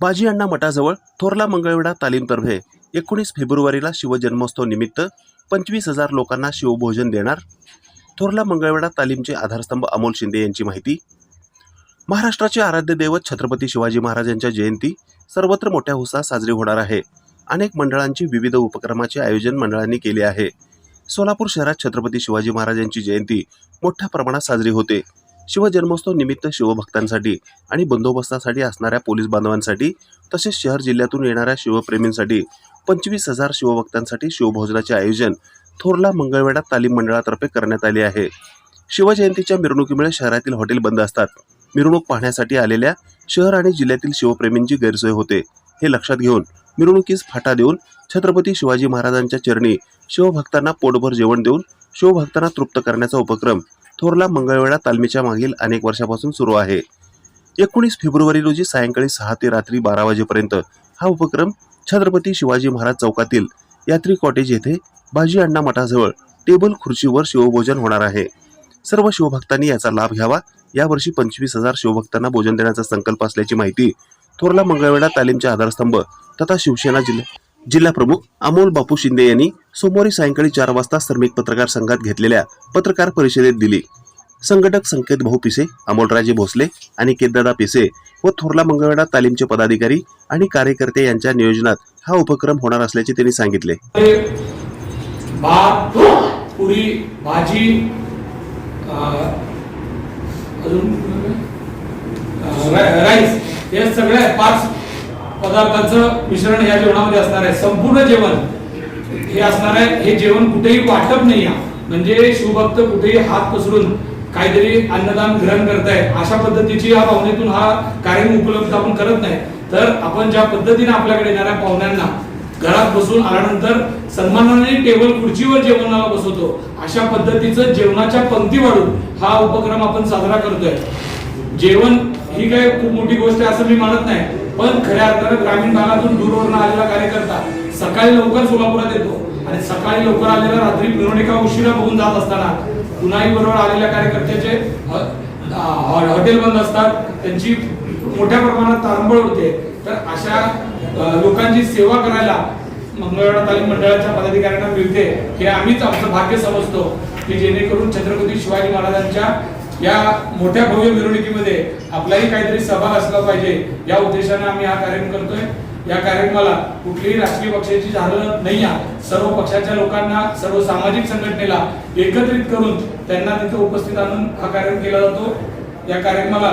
बाजी अण्णा मठाजवळ थोरला मंगळवेढा तालीमतर्फे एकोणीस फेब्रुवारीला शिवजन्मोत्सव निमित्त पंचवीस हजार लोकांना शिवभोजन देणार थोरला मंगळवेढा तालीमचे आधारस्तंभ अमोल शिंदे यांची माहिती. महाराष्ट्राचे आराध्य दैवत छत्रपती शिवाजी महाराजांच्या जयंती सर्वत्र मोठ्या उत्साहात साजरी होणार आहे. अनेक मंडळांची विविध उपक्रमाचे आयोजन मंडळांनी केले आहे. सोलापूर शहरात छत्रपती शिवाजी महाराजांची जयंती मोठ्या प्रमाणात साजरी होते. शिवजन्मोत्सव निमित्त शिवभक्तांसाठी आणि बंदोबस्तासाठी असणाऱ्या पोलीस बांधवांसाठी तसेच शहर जिल्ह्यातून येणाऱ्या शिवप्रेमींसाठी पंचवीस हजार शिवभक्तांसाठी शिवभोजनाचे आयोजन थोरला मंगळवेढा तालीम मंडळातर्फे करण्यात आले आहे. शिवजयंतीच्या मिरवणुकीमुळे शहरातील हॉटेल बंद असतात. मिरवणूक पाहण्यासाठी आलेल्या शहर आणि जिल्ह्यातील शिवप्रेमींची गैरसोय होते. हे लक्षात घेऊन मिरवणुकीस फाटा देऊन छत्रपती शिवाजी महाराजांच्या चरणी शिवभक्तांना पोटभर जेवण देऊन शिवभक्तांना तृप्त करण्याचा उपक्रम थोरला मंगळवेढा तालमीच्या मागील अनेक वर्षापासून सुरू आहे. एकोणीस फेब्रुवारी रोजी सायंकाळी सहा ते रात्री बारा वाजेपर्यंत हा उपक्रम छत्रपती शिवाजी महाराज चौकातील यात्री कॉटेज येथे बाजी अण्णा मठाजवळ टेबल खुर्चीवर शिवभोजन होणार आहे. सर्व शिवभक्तांनी याचा लाभ घ्यावा. यावर्षी पंचवीस हजार शिवभक्तांना भोजन देण्याचा संकल्प असल्याची माहिती थोरला मंगळवेढा तालीमचे आधारस्तंभ तथा शिवसेना जिल्हा जिल्हा प्रमुख अमोल बापू शिंदे यांनी सोमवारी सायंकाळी चार वाजता श्रमिक पत्रकार संघात घेतलेल्या पत्रकार परिषदेत दिली. संघटक संकेत भाऊ पिसे अमोलराजे भोसले आणि केददादा पिसे व थोरला मंगळवेढा तालीमचे पदाधिकारी आणि कार्यकर्ते यांच्या नियोजनात हा उपक्रम होणार असल्याचे त्यांनी सांगितले. भात पुरी भाजी अजून राईस हे सगळ्या पाच पदार्थांचं मिश्रण या जेवणामध्ये असणार आहे. संपूर्ण जेवण हे असणार आहे हे जेवण कुठेही वाटप नाही आहे. म्हणजे शिवभक्त कुठेही हात पसरून काहीतरी अन्नदान ग्रहण करताय अशा पद्धतीची या भावनेतून हा कार्यक्रम उपलब्ध आपण करत नाही. तर आपण ज्या पद्धतीने आपल्याकडे येणाऱ्या पाहुण्यांना घरात बसून आल्यानंतर सन्मानाने टेबल खुर्चीवर जेवणाला बसवतो अशा पद्धतीचं जेवणाच्या पंक्ती वाढून हा उपक्रम आपण साजरा करतोय. जेवण ही काही खूप मोठी गोष्ट आहे असं मी मानत नाही. पण खऱ्या अर्थानं ग्रामीण भागातून दूरवरून आलेला कार्यकर्ता सकाळी लवकर सोलापुरात येतो. आणि सकाळी लवकर आलेला रात्री मिरवणुका उशिरा बघून जात असताना पुन्हाही बरोबर आलेल्या कार्यकर्त्याचे हॉटेल बंद असतात. त्यांची मोठ्या प्रमाणात तारंबळ होते. तर अशा लोकांची सेवा करायला मंगळवेढा तालीम मंडळाच्या पदाधिकाऱ्यांना मिळते हे आम्हीच आमचं भाग्य समजतो की जेणेकरून छत्रपती शिवाजी महाराजांच्या या मोठ्या भव्य मिरवणुकीमध्ये आपलाही काहीतरी सहभाग असला पाहिजे. या उद्देशाने आम्ही हा कार्यक्रम करतोय. या कार्यक्रमाला कुठलीही राजकीय पक्षाची झालं नाही आहे. सर्व पक्षाच्या लोकांना सर्व सामाजिक संघटनेला एकत्रित करून त्यांना तिथे उपस्थित आणून हा कार्यक्रम केला जातो. या कार्यक्रमाला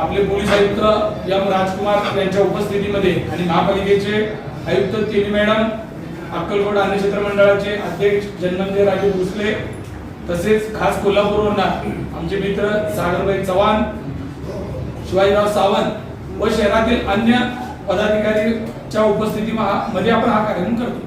आपले पोलीस आयुक्त एम राजकुमार यांच्या उपस्थितीमध्ये आणि महापालिकेचे आयुक्त तिनी मॅडम अक्कलकोट अन्न क्षेत्र मंडळाचे अध्यक्ष जन्मंजय राजे भोसले तसेच खास कोल्हापूरवरना आमचे मित्र सागरभाई चव्हाण शिवाजीराव सावंत व शहरातील अन्य पदाधिकारीच्या उपस्थितीमध्ये आपण हा कार्यक्रम करतो.